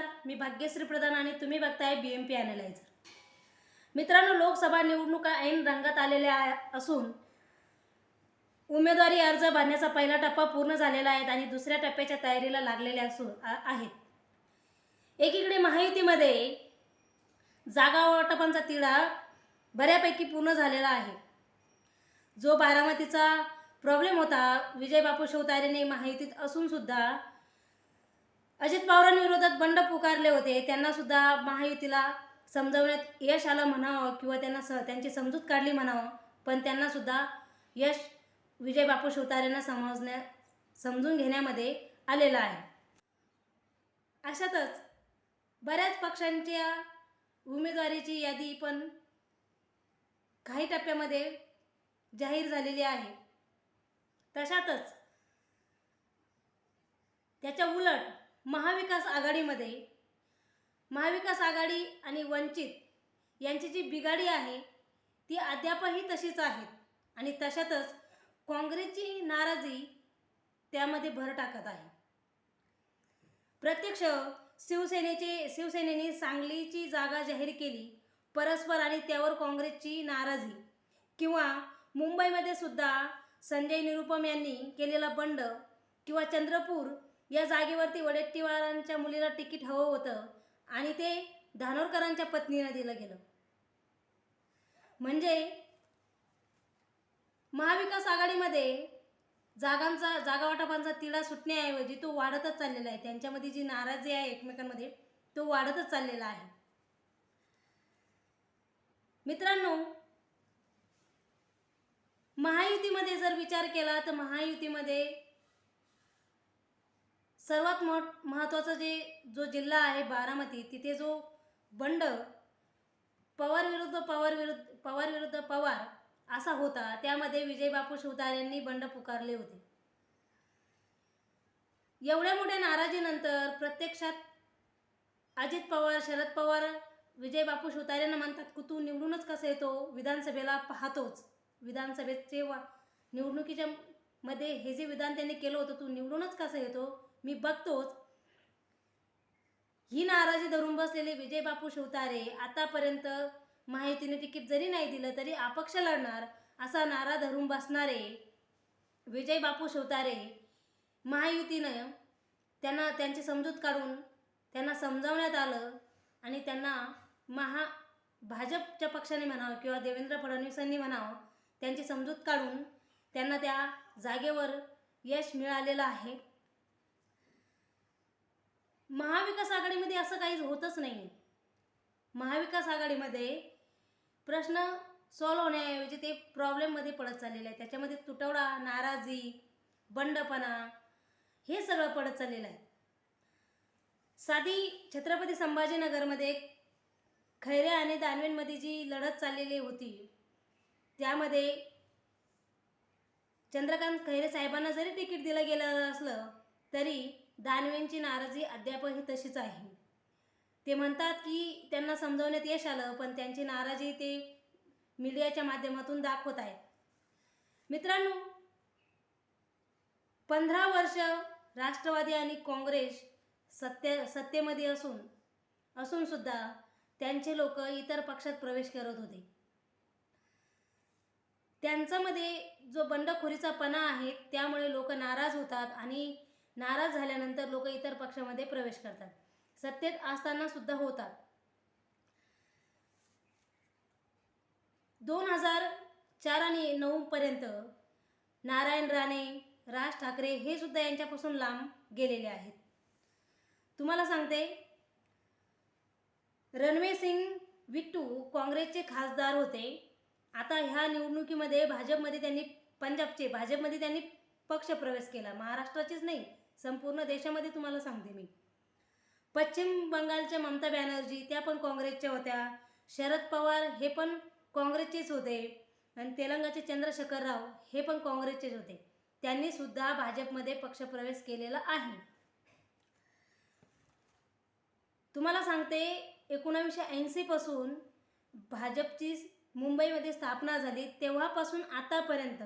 नमस्कार. मी भाग्यश्री प्रधान आणि तुम्ही बघताय बी एम पी ॲनालायझर मित्रांनो लोकसभा निवडणुका ऐन रंगात आलेल्या असून उमेदवारी अर्ज भरण्याचा पहिला टप्पा पूर्ण झालेला आहे आणि दुसऱ्या टप्प्याच्या तयारीला लागलेल्या असून आहेत. एकीकडे महायुतीमध्ये जागा वाटपांचा तिढा बऱ्यापैकी पूर्ण झालेला आहे. जो बारामतीचा प्रॉब्लेम होता विजय बापू शिवतारेने महायुतीत असून सुद्धा अजित पवारांविरोधात बंड पुकारले होते. त्यांना सुद्धा महायुतीला समजवण्यात यश आलं म्हणावं किंवा त्यांना स त्यांची समजूत काढली म्हणावं. पण त्यांना सुद्धा यश विजय बापू शिवतारेंना समजण्या समजून घेण्यामध्ये आलेलं आहे. अशातच बऱ्याच पक्षांच्या उमेदवारीची यादी पण काही टप्प्यामध्ये जाहीर झालेली आहे. तशातच त्याच्या उलट महाविकास आघाडीमध्ये महाविकास आघाडी आणि वंचित यांची जी बिघाडी आहे ती अद्यापही तशीच आहे. आणि तशातच काँग्रेसची नाराजी त्यामध्ये भर टाकत आहे. प्रत्यक्ष शिवसेनेचे शिवसेनेने सांगलीची जागा जाहीर केली परस्पर आणि त्यावर काँग्रेसची नाराजी. किंवा मुंबईमध्ये सुद्धा संजय निरुपम यांनी केलेला बंड किंवा चंद्रपूर या जागेवरती वडेट्टीवारांच्या मुलीला तिकीट हवं होतं आणि ते धानोरकरांच्या पत्नीला दिलं गेलं. म्हणजे महाविकास आघाडीमध्ये जागांचा जागावाटपांचा तिढा सुटण्याऐवजी तो वाढतच चाललेला आहे. त्यांच्यामध्ये जी नाराजी आहे एकमेकांमध्ये तो वाढतच चाललेला आहे. मित्रांनो महायुतीमध्ये जर विचार केला तर महायुतीमध्ये सर्वात मोठ महत्त्वाचा जे जो जिल्हा आहे बारामती तिथे जो बंड पवार विरुद्ध पवार विरुद्ध पवार विरुद्ध पवार असा होता त्यामध्ये विजयबापू शिवतारेंनी बंड पुकारले होते. एवढ्या मोठ्या नाराजीनंतर प्रत्यक्षात अजित पवार शरद पवार विजय बापू शिवतारेंना म्हणतात की तू निवडूनच कसं येतो? विधानसभेला पाहतोच. विधानसभेचे वा निवडणुकीच्या मध्ये हे जे विधान त्यांनी केलं होतं तू निवडूनच कसं येतो? मी बघतोच. ही नाराजी धरून बसलेले विजय बापू शिवतारे आतापर्यंत माहितीने तिकीट जरी नाही दिलं तरी अपक्ष लढणार असा नारा धरून बसणारे विजय बापू शिवतारे महायुतीनं त्यांना त्यांची समजूत काढून त्यांना समजावण्यात आलं आणि त्यांना महा भाजपच्या पक्षाने म्हणावं किंवा देवेंद्र फडणवीसांनी म्हणावं त्यांची समजूत काढून त्यांना त्या जागेवर यश मिळालेलं आहे. महाविकास आघाडीमध्ये असं काहीच होतच नाही महाविकास आघाडीमध्ये प्रश्न सॉल्व होण्याऐवजी ते प्रॉब्लेममध्ये पडत चाललेले आहे त्याच्यामध्ये तुटवडा नाराजी बंडपणा हे सगळं पडत चाललेलं आहे. साधी छत्रपती संभाजीनगरमध्ये खैरे आणि दानवेंमध्ये जी लढत चाललेली होती त्यामध्ये चंद्रकांत खैरे साहेबांना जरी तिकीट दिलं गेलं असलं तरी दानवेंची नाराजी अद्यापही तशीच आहे. ते म्हणतात की त्यांना समजवण्यात यश आलं पण त्यांची नाराजी ते मीडियाच्या माध्यमातून दाखवत आहेत. मित्रांनो पंधरा वर्ष राष्ट्रवादी आणि काँग्रेस सत्य सत्तेमध्ये असून असूनसुद्धा त्यांचे लोक इतर पक्षात प्रवेश करत होते. त्यांच्यामध्ये जो बंडखोरीचापणा आहे त्यामुळे लोक नाराज होतात आणि नाराज झाल्यानंतर लोक इतर पक्षामध्ये प्रवेश करतात. सत्तेत असताना सुद्धा होतात. दोन हजार चार आणि नऊपर्यंत नारायण राणे राज ठाकरे हे सुद्धा यांच्यापासून लांब गेलेले आहेत. तुम्हाला सांगते रणवीर सिंग विट्टू काँग्रेसचे खासदार होते. आता ह्या निवडणुकीमध्ये भाजपमध्ये त्यांनी पंजाबचे भाजपमध्ये त्यांनी पक्ष प्रवेश केला. महाराष्ट्राचेच नाही संपूर्ण देशामध्ये तुम्हाला सांगते मी. पश्चिम बंगालच्या ममता बॅनर्जी त्या पण काँग्रेसच्या होत्या. शरद पवार हे पण काँग्रेसचेच होते. आणि तेलंगाचे चंद्रशेखर राव हे पण काँग्रेसचेच होते. त्यांनी सुद्धा भाजपमध्ये पक्षप्रवेश केलेला आहे. तुम्हाला सांगते एकोणावीसशे ऐंशीपासून भाजपची मुंबईमध्ये स्थापना झाली तेव्हापासून आतापर्यंत.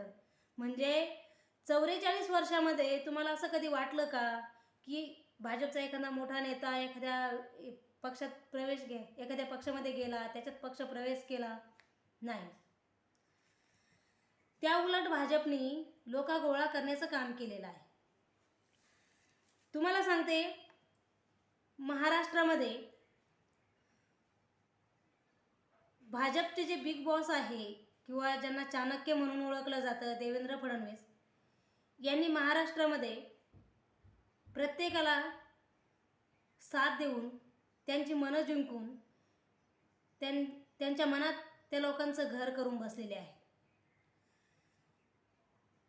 म्हणजे चौवेचाळीस वर्षामध्ये तुम्हाला असं कधी वाटलं का? की भाजपचा एखादा मोठा नेता एखाद्या पक्षात प्रवेश घे एखाद्या पक्षामध्ये गेला त्याच्यात पक्ष प्रवेश केला? नाही. त्या उलट भाजपनी लोका गोळा करण्याचं काम केलेलं आहे. तुम्हाला सांगते महाराष्ट्रामध्ये भाजपचे जे बिग बॉस आहे किंवा ज्यांना चाणक्य म्हणून ओळखलं जातं देवेंद्र फडणवीस यांनी महाराष्ट्रामध्ये प्रत्येकाला साथ देऊन त्यांची मनं जिंकून त्यां त्यांच्या मनात त्या लोकांचं घर करून बसलेले आहे.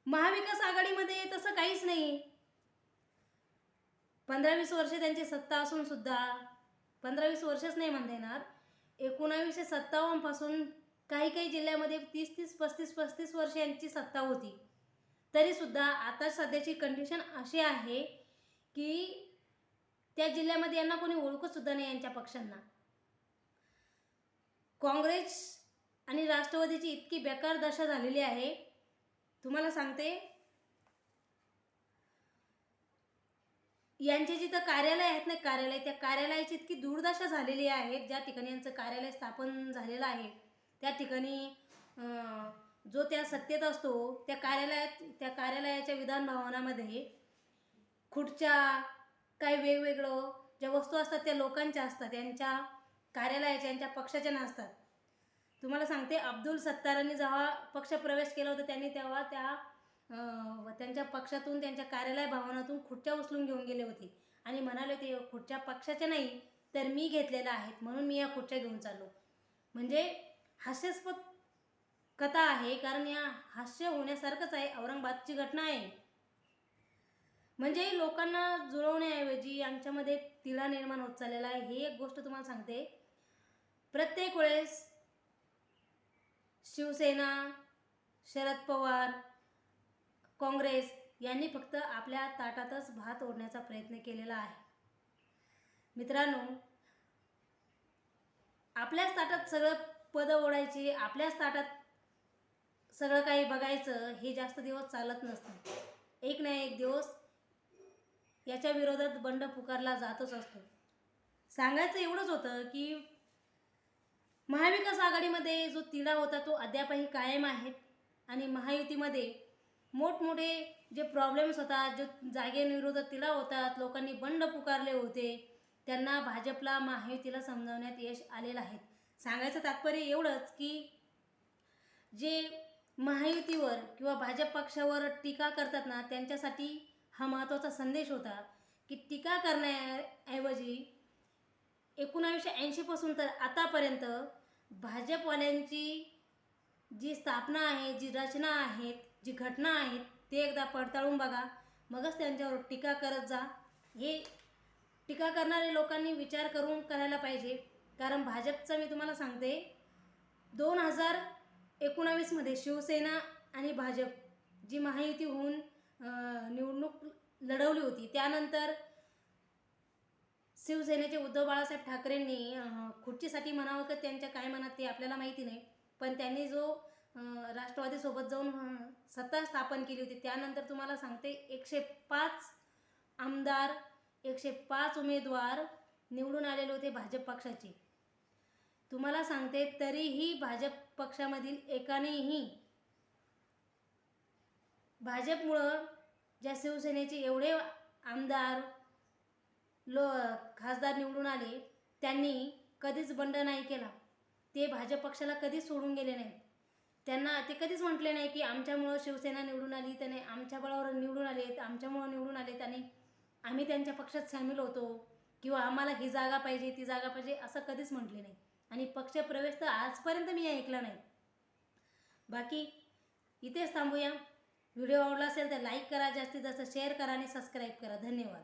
महाविकास आघाडीमध्ये तसं काहीच नाही पंधरा वीस वर्ष त्यांची सत्ता असून सुद्धा पंधरा वीस वर्षच नाही म्हणता येणार एकोणावीसशे सत्तावन्नपासून काही काही जिल्ह्यामध्ये तीस तीस पस्तीस पस्तीस वर्ष यांची सत्ता होती. तरीसुद्धा आता सध्याची कंडिशन अशी आहे की त्या जिल्ह्यामध्ये यांना कोणी ओळखतसुद्धा नाही यांच्या पक्षांना. काँग्रेस आणि राष्ट्रवादीची इतकी बेकार दशा झालेली आहे. तुम्हाला सांगते. यांचे जिथं कार्यालय आहेत ना कार्यालय त्या कार्यालयाची इतकी दुर्दशा झालेली आहे. ज्या ठिकाणी यांचं कार्यालय स्थापन झालेलं आहे त्या ठिकाणी जो त्या सत्तेत असतो त्या कार्यालयात त्या कार्यालयाच्या विधान भवनामध्ये खुर्च्या काही वेगवेगळं ज्या वस्तू असतात त्या लोकांच्या असतात त्यांच्या कार्यालयाच्या यांच्या पक्षाच्या नसतात. तुम्हाला सांगते अब्दुल सत्तारांनी जेव्हा पक्ष प्रवेश केला होता त्यांनी तेव्हा त्या त्यांच्या पक्षातून त्यांच्या कार्यालय भवनातून खुर्च्या उचलून घेऊन गेले होते. आणि म्हणाले ते खुर्च्या पक्षाच्या नाही तर मी घेतलेल्या आहेत म्हणून मी या खुर्च्या घेऊन चाललो. म्हणजे हास्यास्पद कथा आहे कारण या हास्य होण्यासारखंच आहे औरंगाबादची घटना आहे. म्हणजे लोकांना जुळवण्याऐवजी यांच्यामध्ये तिढा निर्माण होत चाललेला आहे. ही एक गोष्ट तुम्हाला सांगते. प्रत्येक वेळेस शिवसेना शरद पवार काँग्रेस यांनी फक्त आपल्या ताटातच भात ओढण्याचा प्रयत्न केलेला आहे. मित्रांनो आपल्याच ताटात सगळं पदं ओढायची आपल्याच ताटात सगळं काही बघायचं हे जास्त दिवस चालत नसतं. एक ना एक दिवस याच्या विरोधात बंड पुकारला जातच असतो. सांगायचं एवढंच होतं की महाविकास आघाडीमध्ये जो तिढा होता तो अद्यापही कायम आहे. आणि महायुतीमध्ये मोठमोठे जे प्रॉब्लेम्स होतात जे जागेविरोधात तिढा होतात लोकांनी बंड पुकारले होते त्यांना भाजपला महायुतीला समजावण्यात यश आलेलं आहे. सांगायचं तात्पर्य एवढंच की जे महायुतीवर किंवा भाजप पक्षावर टीका करतात ना त्यांच्यासाठी हा महत्त्वाचा संदेश होता की टीका करण्याऐवजी एकोणावीसशे ऐंशीपासून तर आतापर्यंत भाजपवाल्यांची जी स्थापना आहे जी रचना आहेत जी घटना आहेत ते एकदा पडताळून बघा. मगच त्यांच्यावर टीका करत जा. हे टीका करणारे लोकांनी विचार करून करायला पाहिजे. कारण भाजपचं मी तुम्हाला सांगते दोन हजार एकोणावीसमध्ये शिवसेना आणि भाजप जी महायुती होऊन निवडणूक लढवली होती. त्यानंतर शिवसेनेचे उद्धव बाळासाहेब ठाकरेंनी खुर्चीसाठी म्हणावं का त्यांच्या काय मनात ते आपल्याला माहिती नाही. पण त्यांनी जो राष्ट्रवादीसोबत जाऊन सत्ता स्थापन केली होती त्यानंतर तुम्हाला सांगते एकशे पाच आमदार एकशे पाच उमेदवार निवडून आलेले होते भाजप पक्षाचे. तुम्हाला सांगते तरीही भाजप पक्षामधील एकानेही भाजपमुळं ज्या शिवसेनेचे एवढे आमदार लो खासदार निवडून आले त्यांनी कधीच बंड नाही केला. ते भाजप पक्षाला कधीच सोडून गेले नाहीत. त्यांना ते कधीच म्हटले नाही की आमच्यामुळं शिवसेना निवडून आली त्याने आमच्या बळावर निवडून आलेत आमच्यामुळं निवडून आले आणि आम्ही त्यांच्या पक्षात सामील होतो किंवा आम्हाला ही जागा पाहिजे ती जागा पाहिजे असं कधीच म्हटले नाही. आणि पक्षप्रवेश तर आजपर्यंत मी ऐकला नाही. बाकी इथेच थांबूया. व्हिडिओ आवडला असेल तर लाईक करा जास्तीत जास्त शेअर करा आणि सबस्क्राईब करा. धन्यवाद.